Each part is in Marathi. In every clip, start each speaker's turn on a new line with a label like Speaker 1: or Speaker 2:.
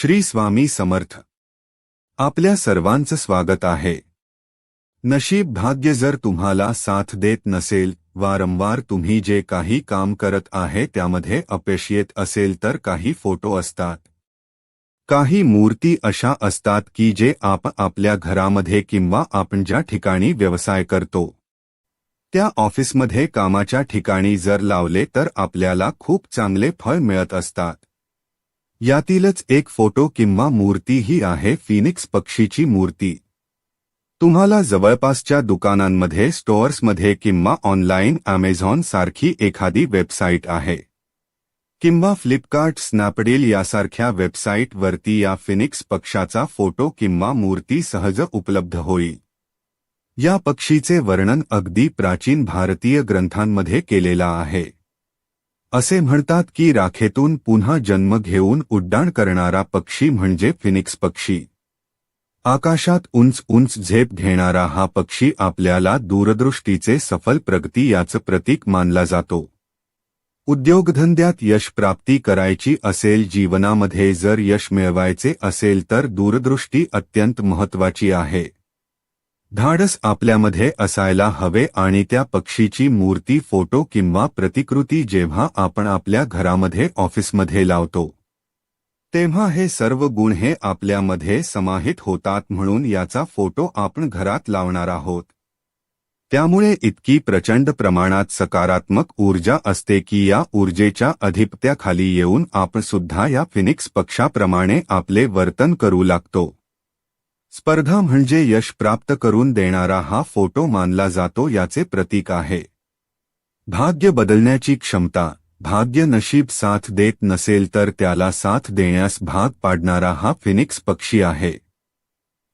Speaker 1: श्री स्वामी समर्थ. आपल्या सर्वांचं स्वागत आहे. नशीब भाग्य जर तुम्हाला साथ देत नसेल वारंवार तुम्ही जे काही काम करत आहे त्यामध्ये अपेश येत असेल तर काही फोटो असतात. काही मूर्ती अशा असतात की जे आप आपल्या घरामध्ये किंवा आपण ज्या ठिकाणी व्यवसाय करतो. त्या ऑफिसमध्ये कामाच्या ठिकाणी जर लावले तर आपल्याला खूप चांगले फळ मिळत असतात. यातीलच एक फोटो किंवा मूर्ती ही आहे फिनिक्स पक्षीची मूर्ती. तुम्हाला जवळपासच्या दुकानांमध्ये स्टोअर्समध्ये किंवा ऑनलाईन अमेझॉन सारखी एखादी वेबसाईट आहे. किंवा फ्लिपकार्ट स्नॅपडील यासारख्या वेबसाईटवरती या फिनिक्स पक्षाचा फोटो किंवा मूर्ती सहज उपलब्ध होईल. या पक्षीचे वर्णन अगदी प्राचीन भारतीय ग्रंथांमध्ये केलेला आहे. असे म्हणतात की राखेतून पुन्हा जन्म घेऊन उड्डाण करणारा पक्षी म्हणजे फिनिक्स पक्षी. आकाशात उंच उंच झेप घेणारा हा पक्षी आपल्याला दूरदृष्टीचे सफल प्रगती याचं प्रतीक मानला जातो. उद्योगधंद्यात यश प्राप्ती करायची असेल जीवनामध्ये जर यश मिळवायचे असेल तर दूरदृष्टी अत्यंत महत्वाची आहे. धाडस आपल्यामध्ये असायला हवे आणि त्या पक्षीची मूर्ती फोटो किंवा प्रतिकृती जेव्हा आपण आपल्या घरामध्ये ऑफिसमध्ये लावतो तेव्हा हे सर्व गुण हे आपल्यामध्ये समाहित होतात म्हणून याचा फोटो आपण घरात लावणार आहोत. त्यामुळे इतकी प्रचंड प्रमाणात सकारात्मक ऊर्जा असते की या ऊर्जेच्या अधिपत्याखाली येऊन आपण सुद्धा या फिनिक्स पक्षाप्रमाणे आपले वर्तन करू लागतो. स्पर्धा म्हणजे यश प्राप्त करून देणारा हा फोटो मानला जातो याचे प्रतीक आहे. भाग्य बदलण्याची क्षमता भाग्य नशीब साथ देत नसेल तर त्याला साथ देण्यास भाग पाडणारा हा फिनिक्स पक्षी आहे.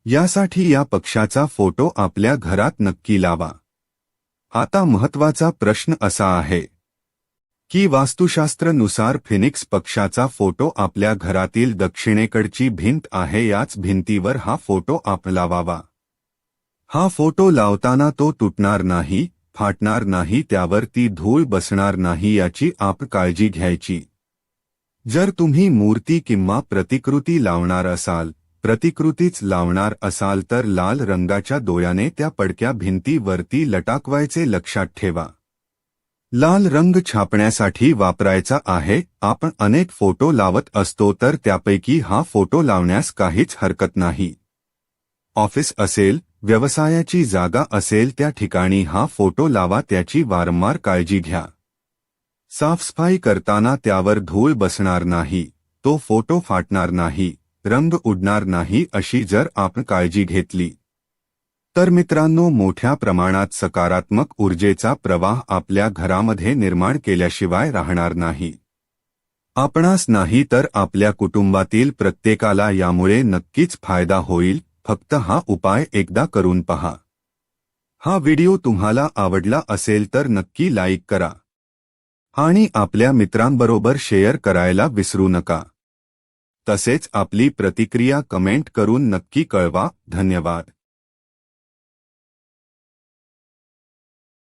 Speaker 1: यासाठी या पक्षाचा फोटो आपल्या घरात नक्की लावा. आता महत्त्वाचा प्रश्न असा आहे की वास्तुशास्त्रनुसार फिनिक्स पक्षाचा फोटो आपल्या घरातील दक्षिणेकडची भिंत आहे याच भिंतीवर हा फोटो आप लावावा. हा फोटो लावताना तो तुटणार नाही फाटणार नाही त्यावर ती धूळ बसणार नाही याची आप काळजी घ्यायची. जर तुम्ही मूर्ती किंवा प्रतिकृती लावणार असाल प्रतिकृतीच लावणार असाल तर लाल रंगाच्या दोयाने त्या पडक्या भिंतीवरती लटाकवायचे लक्षात ठेवा. लाल रंग छापण्यासाठी वापरायचा आहे. आपण अनेक फोटो लावत असतो तर त्यापैकी हा फोटो लावण्यास काहीच हरकत नाही. ऑफिस असेल व्यवसायाची जागा असेल त्या ठिकाणी हा फोटो लावा त्याची वारंवार काळजी घ्या. साफसफाई करताना त्यावर धूळ बसणार नाही. तो फोटो फाटणार नाही. रंग उडणार नाही अशी जर आपण काळजी घेतली तर मित्रांनो मोठ्या प्रमाणात सकारात्मक ऊर्जेचा प्रवाह आपल्या घरामध्ये निर्माण केल्याशिवाय राहणार नाही. आपणास नाही तर आपल्या कुटुंबातील प्रत्येकाला यामुळे नक्कीच फायदा होईल फक्त हा उपाय एकदा करून पहा. हा व्हिडिओ तुम्हाला आवडला असेल तर नक्की लाईक करा. आणि आपल्या मित्रांबरोबर शेअर करायला विसरू नका. तसेच आपली प्रतिक्रिया कमेंट करून नक्की कळवा. धन्यवाद.